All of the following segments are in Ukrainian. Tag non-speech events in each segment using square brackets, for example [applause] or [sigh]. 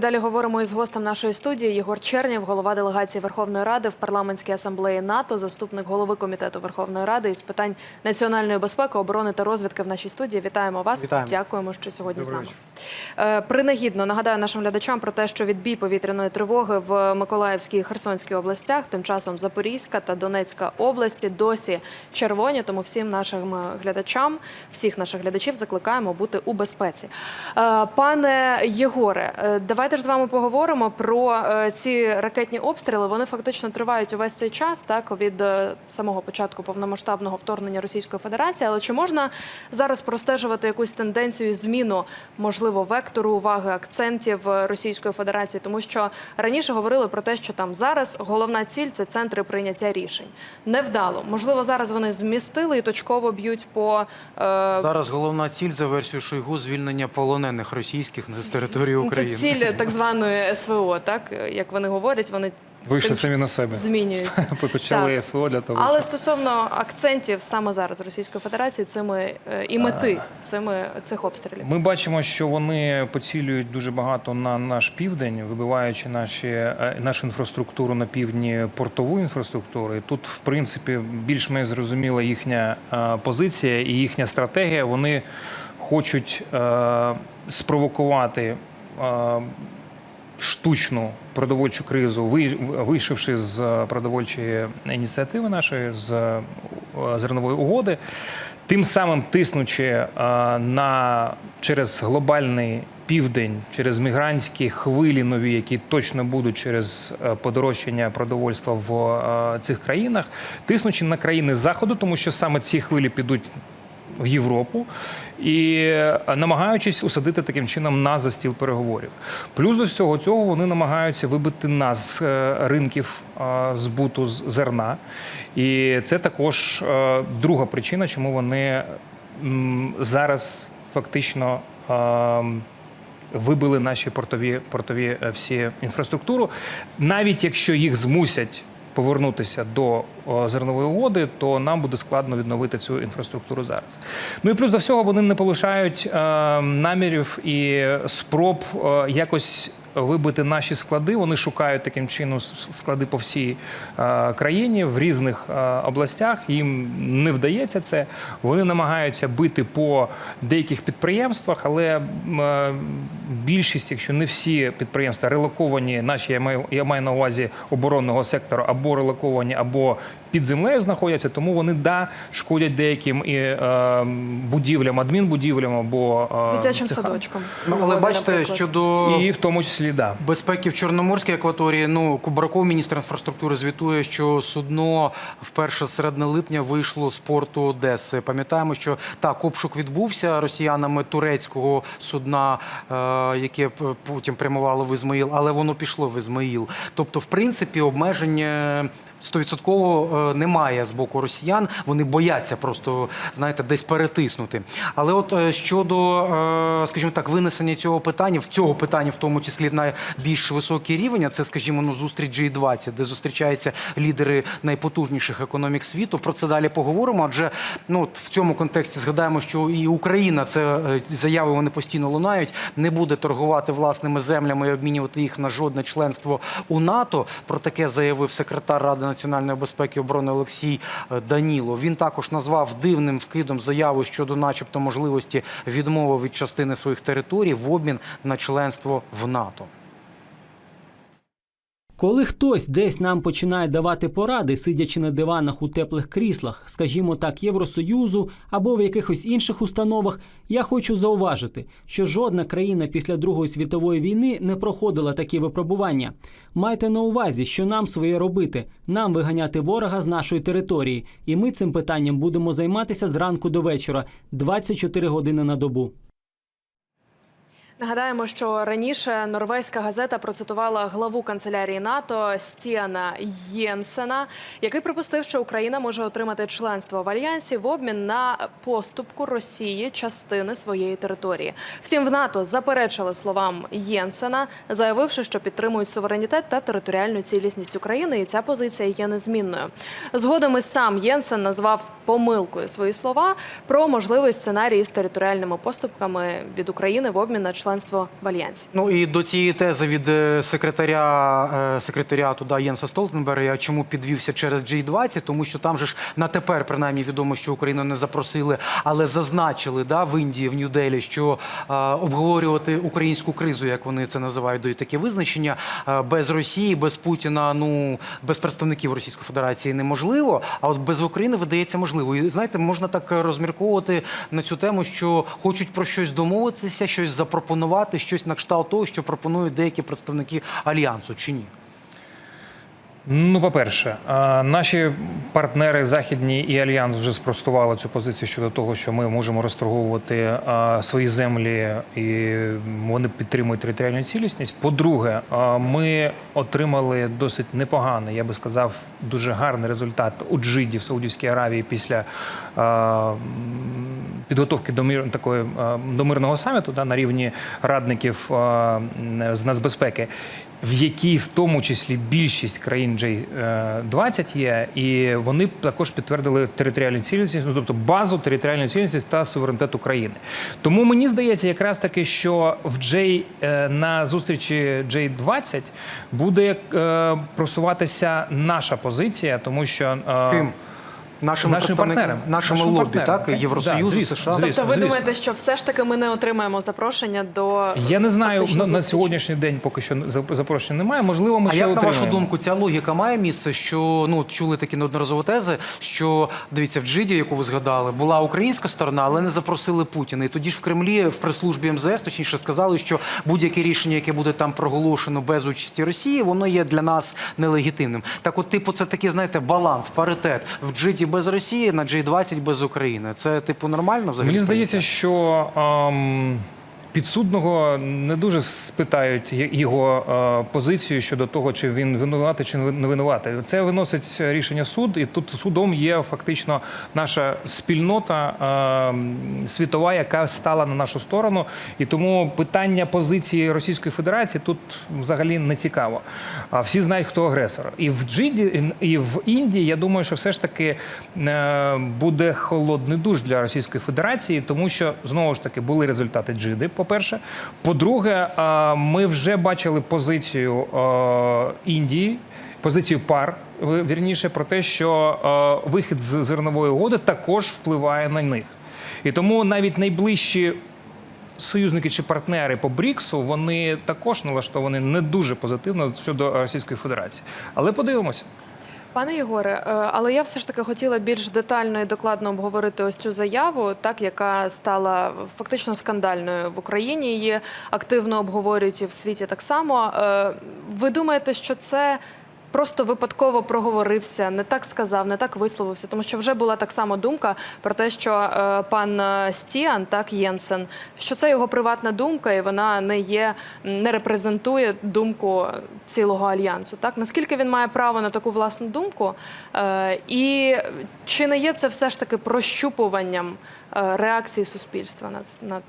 Далі говоримо із гостем нашої студії Єгор Чернєв, голова делегації Верховної Ради в парламентській асамблеї НАТО, заступник голови комітету Верховної Ради із питань національної безпеки, оборони та розвідки в нашій студії. Вітаємо вас. Вітаємо. Дякуємо, що сьогодні Добрий з нами. Е, Принагідно нагадаю нашим глядачам про те, що відбій повітряної тривоги в Миколаївській і Херсонській областях, тим часом Запорізька та Донецька області досі червоні. Тому всім нашим е, глядачам, всіх наших глядачів закликаємо бути у безпеці. Е, Пане Єгоре, е, давайте ж з вами поговоримо про е, ці ракетні обстріли. Вони фактично тривають увесь цей час, так від е, самого початку повномасштабного вторгнення Російської Федерації. Але чи можна зараз простежувати якусь тенденцію зміну, можливо, вектору уваги, акцентів е, Російської Федерації? Тому що раніше говорили про те, що там зараз головна ціль це центри прийняття рішень. Невдало. Можливо, зараз вони змістили і точково б'ють по е, Зараз головна ціль за версією Шойгу звільнення полонених російських з території Ну, Це України. ціль так званої СВО, так як вони говорять, вони Вийшли самі на себе. змінюються. [laughs] Почали Так. СВО для того, Але щоб... стосовно акцентів саме зараз Російської Федерації, цими е, і мети цими цих обстрілів. Ми бачимо, що вони поцілюють дуже багато на наш південь, вибиваючи наші, е, нашу інфраструктуру на півдні, портову інфраструктуру. І тут, в принципі, більш-менш зрозуміла їхня е, позиція і їхня стратегія. Вони хочуть е, спровокувати. Штучну продовольчу кризу, вийшовши з продовольчої ініціативи нашої з е, зернової угоди, тим самим тиснучи е, на через глобальний південь, через мігрантські хвилі нові, які точно будуть через е, подорожчання продовольства в цих країнах, тиснучи на країни заходу, тому що саме ці хвилі підуть в Європу і е, намагаючись усадити таким чином нас за стіл переговорів. Плюс до всього цього вони намагаються вибити нас з е, ринків е, збуту з зерна. І це також друга причина, чому вони зараз фактично. Вибили наші портові портові всі інфраструктуру, навіть якщо їх змусять повернутися до зернової угоди, то нам буде складно відновити цю інфраструктуру зараз. Ну і плюс до всього вони не полишають е, намірів і спроб е, якось. Вибити наші склади, вони шукають таким чином склади по всій е, країні в різних е, областях. Їм не вдається це. Вони намагаються бити по деяких підприємствах, але е, більшість, якщо не всі підприємства релоковані, наші я маю, я маю на увазі оборонного сектору, або релоковані, або під землею знаходяться, тому вони да шкодять деяким і е, будівлям, адмінбудівлям або е, Дитячим цехам. садочком. Ну, але бачите, наприклад. щодо і в тому числі да. безпеки в Чорноморській акваторії, ну Кубраков, міністр інфраструктури, звітує, що судно вперше серед липня вийшло з порту Одеси. Пам'ятаємо, що так, обшук відбувся росіянами турецького судна, е, яке потім прямувало в Ізмаїл, але воно пішло в Ізмаїл. Тобто, в принципі, обмежень. Стовідсотково е, немає з боку росіян. Вони бояться просто знаєте, десь перетиснути. Але от е, щодо, е, скажімо так, винесення цього питання, в цього питання, в тому числі на більш високий рівень, а це, скажімо, ну зустріч G20, де зустрічаються лідери найпотужніших економік світу. Про це далі поговоримо. Адже ну от в цьому контексті згадаємо, що і Україна це заяви вони постійно лунають, не буде торгувати власними землями і обмінювати їх на жодне членство у НАТО. Про таке заявив секретар Ради національної безпеки і оборони Олексій Данілов. Даніло. Він також назвав дивним вкидом заяву щодо, начебто, можливості відмови від частини своїх територій в обмін на членство в НАТО. Коли хтось десь нам починає давати поради, сидячи на диванах у теплих кріслах, скажімо так, Євросоюзу або в якихось інших установах, я хочу зауважити, що жодна країна після Другої світової війни не проходила такі випробування. Майте на увазі, що нам своє робити, нам виганяти ворога з нашої території, і ми цим питанням будемо займатися зранку до вечора, 24 години на добу. Нагадаємо, що раніше норвезька газета процитувала главу канцелярії НАТО Стіана Єнсена, який припустив, що Україна може отримати членство в альянсі в обмін на поступку Росії частини своєї території. Втім, в НАТО заперечили словам Єнсена, заявивши, що підтримують суверенітет та територіальну цілісність України, і ця позиція є незмінною. Згодом і сам Єнсен назвав помилкою свої слова про можливий сценарій з територіальними поступками від України в обмін на членство членство в альянсі. Ну і до цієї тези від е, секретаря е, секретаріату да, Єнса Столтенберга, чому підвівся через G20, тому що там же ж на тепер принаймні відомо, що Україну не запросили, але зазначили да, в Індії, в Нью-Делі, що е, обговорювати українську кризу, як вони це називають, дають таке визначення, е, без Росії, без Путіна, ну без представників Російської Федерації неможливо. А от без України видається можливо. І знаєте, можна так е, розмірковувати на цю тему, що хочуть про щось домовитися, щось запропонувати, щось на кшталт того, що пропонують деякі представники альянсу, чи ні? Ну, по-перше, наші партнери західні і альянс вже спростували цю позицію щодо того, що ми можемо розторговувати свої землі і вони підтримують територіальну цілісність. По-друге, ми отримали досить непоганий, я би сказав, дуже гарний результат у Джиді в Саудівській Аравії після підготовки до мир такої до мирного саміту да, на рівні радників з нацбезпеки в якій в тому числі більшість країн J20 є, і вони також підтвердили територіальну цілісність, ну тобто базу територіальної цілісності та суверенітет України. Тому мені здається, якраз таки, що в J, е, на зустрічі J20 буде е, просуватися наша позиція, тому що е, Ким? Нашими, Нашим представниками- партнерам. нашими Нашим лобі, партнерам, так? Євросоюзу, Да, звісно, США. звісно. Тобто, ви звісно. думаєте, що все ж таки ми не отримаємо запрошення до Я не знаю на, на сьогоднішній день поки що зап- запрошення немає. Можливо, ми А ще як на вашу думку, ця логіка має місце, що ну чули такі неодноразово тези, що дивіться, в Джиді, яку ви згадали, була українська сторона, але не запросили Путіна. І тоді ж в Кремлі, в прес-службі МЗС, точніше сказали, що будь-яке рішення, яке буде там проголошено без участі Росії, воно є для нас нелегітимним. Так, от, типу, це такий, знаєте, баланс, паритет в Джиді без Росії, на G20 без України. Це типу нормально взагалі? Мені здається, що ем, підсудного не дуже спитають його е, позицію щодо того, чи він винуватий, чи не винуватий. Це виносить рішення суд, і тут судом є фактично наша спільнота ем, світова, яка стала на нашу сторону. І тому питання позиції Російської Федерації тут взагалі не цікаво. А всі знають, хто агресор. І в Джиді, і в Індії, я думаю, що все ж таки е, буде холодний душ для Російської Федерації, тому що знову ж таки були результати Джиди. По-перше, по-друге, ми вже бачили позицію Індії. Позицію пар вірніше про те, що вихід з зернової угоди також впливає на них, і тому навіть найближчі союзники чи партнери по Бріксу вони також налаштовані не дуже позитивно щодо Російської Федерації. Але подивимося. Пане Єгоре, е, але я все ж таки хотіла більш детально і докладно обговорити ось цю заяву, так яка стала фактично скандальною в Україні. Її активно обговорюють і в світі так само. Е, Ви думаєте, що це? Просто випадково проговорився, не так сказав, не так висловився, тому що вже була так само думка про те, що е, пан е, Стіан, так Єнсен, що це його приватна думка, і вона не є, не репрезентує думку цілого альянсу. Так? Наскільки він має право на таку власну думку, е, і чи не є це все ж таки прощупуванням е, реакції суспільства на, на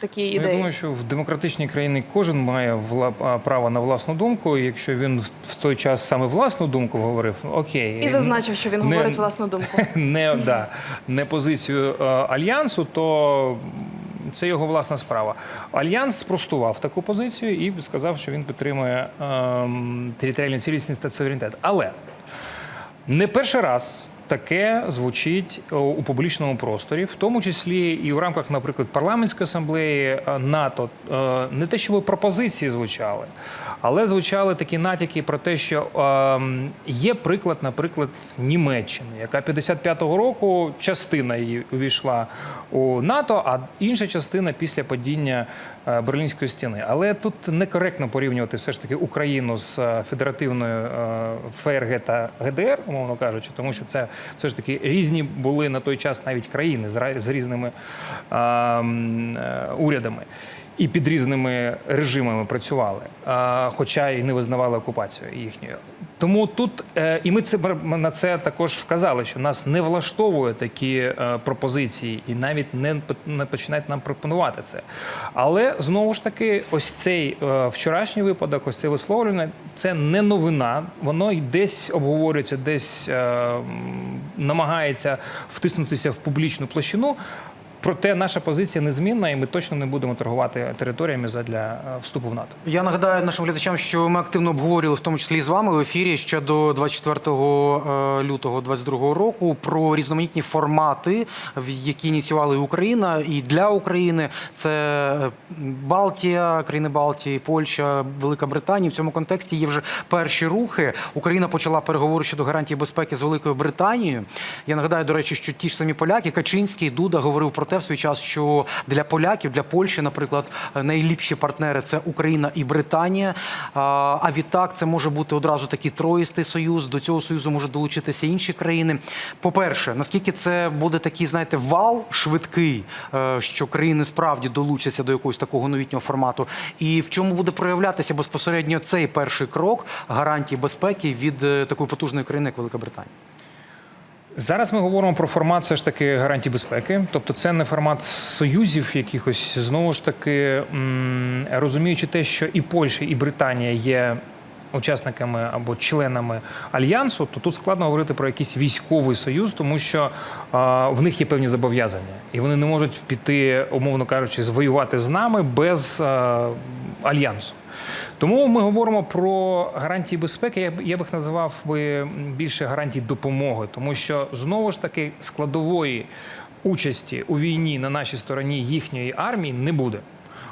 такі Ну, ідеї? Я думаю, що в демократичній країні кожен має вла- право на власну думку. І якщо він в- той час саме власну думку говорив, окей. І зазначив, що він Не- говорить власну думку. [laughs] не, да, не позицію е, альянсу, то це його власна справа. Альянс спростував таку позицію і сказав, що він підтримує ем, територіальну цілісність та суверенітет. Але не перший раз. Таке звучить у публічному просторі, в тому числі і в рамках, наприклад, парламентської асамблеї е, НАТО. Е, Не те, щоб пропозиції звучали, але звучали такі натяки про те, що є приклад, наприклад, Німеччини, яка 55-го року частина її увійшла у НАТО, а інша частина після падіння е, Берлінської стіни. Але тут некоректно порівнювати все ж таки Україну з е, федеративною е, ФРГ та ГДР, умовно кажучи, тому що це все ж таки різні були на той час навіть країни з різними е, е, урядами. І під різними режимами працювали, хоча і не визнавали окупацію їхньою. Тому тут е, і ми це на це також вказали, що нас не влаштовує такі е, пропозиції, і навіть не, не починають нам пропонувати це. Але знову ж таки, ось цей е, вчорашній випадок, ось це висловлення, це не новина. Воно й десь обговорюється, десь намагається втиснутися в публічну площину. Проте наша позиція незмінна, і ми точно не будемо торгувати територіями задля е, вступу в НАТО. Я нагадаю нашим глядачам, що ми активно обговорювали, в тому числі і з вами в ефірі ще до 24 е, лютого 2022 року про різноманітні формати, які ініціювали Україна і для України. Це е, Балтія, країни Балтії, Польща, Велика Британія. В цьому контексті є вже перші рухи. Україна почала переговори щодо гарантії безпеки з Великою Британією. Я нагадаю, до речі, що ті ж самі поляки, Качинський, Дуда говорив про те в свій час, що для поляків, для Польщі, наприклад, найліпші партнери це Україна і Британія. А відтак це може бути одразу такий троїстий союз. До цього союзу можуть долучитися інші країни. По-перше, наскільки це буде такий, знаєте, вал швидкий, е, що країни справді долучаться до якогось такого новітнього формату, і в чому буде проявлятися безпосередньо цей перший крок гарантії безпеки від е, такої потужної країни, як Велика Британія. Зараз ми говоримо про формат все ж таки гарантій безпеки. Тобто, це не формат союзів якихось. Знову ж таки, розуміючи те, що і Польща, і Британія є учасниками або членами альянсу, то тут складно говорити про якийсь військовий союз, тому що а, в них є певні зобов'язання, і вони не можуть піти, умовно кажучи, звоювати з нами без а, альянсу. Тому ми говоримо про гарантії безпеки. Я б я б їх називав би більше гарантій допомоги, тому що знову ж таки складової участі у війні на нашій стороні їхньої армії не буде.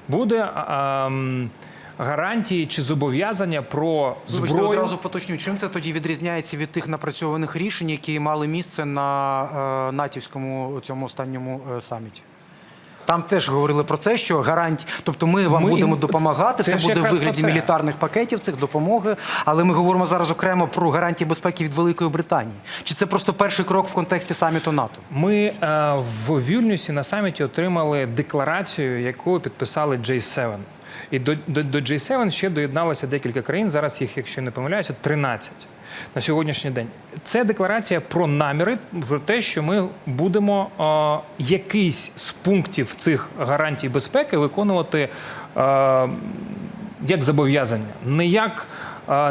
Буде а, м, гарантії чи зобов'язання про Вибачте, одразу поточню, чим це тоді відрізняється від тих напрацьованих рішень, які мали місце на е, натівському цьому останньому е, саміті? Там теж говорили про це, що гарантій, тобто ми вам Ми будемо їм- допомагати. це Це, ж буде в вигляді це. мілітарних пакетів цих допомоги. Але ми говоримо зараз окремо про гарантії безпеки від Великої Британії. Чи це просто перший крок в контексті саміту НАТО? Ми е, в Вільнюсі на саміті отримали декларацію, яку підписали J7. І до, до, до J7 ще доєдналося декілька країн. Зараз їх, якщо не помиляюся, 13 на сьогоднішній день. Це декларація про наміри, про те, що ми будемо е, якийсь з пунктів цих гарантій безпеки виконувати е, як зобов'язання, не як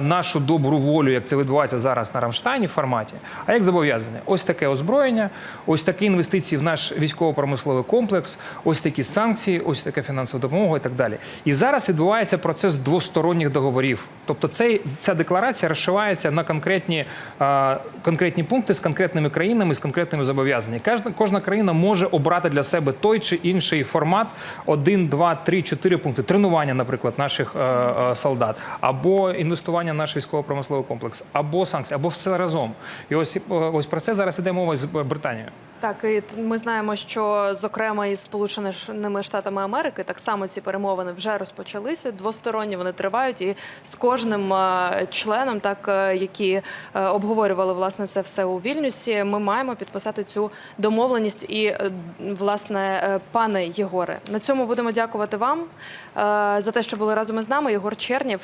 нашу добру волю, як це відбувається зараз на Рамштайні форматі, а як зобов'язання. Ось таке озброєння, ось такі інвестиції в наш військово-промисловий комплекс, ось такі санкції, ось така фінансова допомога і так далі. І зараз відбувається процес двосторонніх договорів. Тобто цей, ця декларація розшивається на конкретні, конкретні пункти з конкретними країнами, з конкретними зобов'язаннями. Кожна, кожна країна може обрати для себе той чи інший формат: один, два, три, чотири пункти. Тренування, наприклад, наших е, е, солдат, або інвестування в наш військово-промисловий комплекс, або санкції, або все разом. І ось, е, ось про це зараз іде мова з Британією. Так, і ми знаємо, що зокрема із Сполученими Штатами Америки так само ці перемовини вже розпочалися. Двосторонні вони тривають, і з кожним е, членом, так е, які е, обговорювали власне це все у Вільнюсі, ми маємо підписати цю домовленість. І власне, пане Єгоре, на цьому будемо дякувати вам за те, що були разом із нами. Єгор Чернів,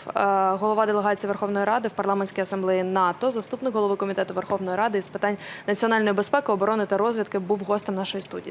голова делегації Верховної Ради в парламентській асамблеї НАТО, заступник голови комітету Верховної Ради із питань національної безпеки, оборони та розвідки, був гостем нашої студії.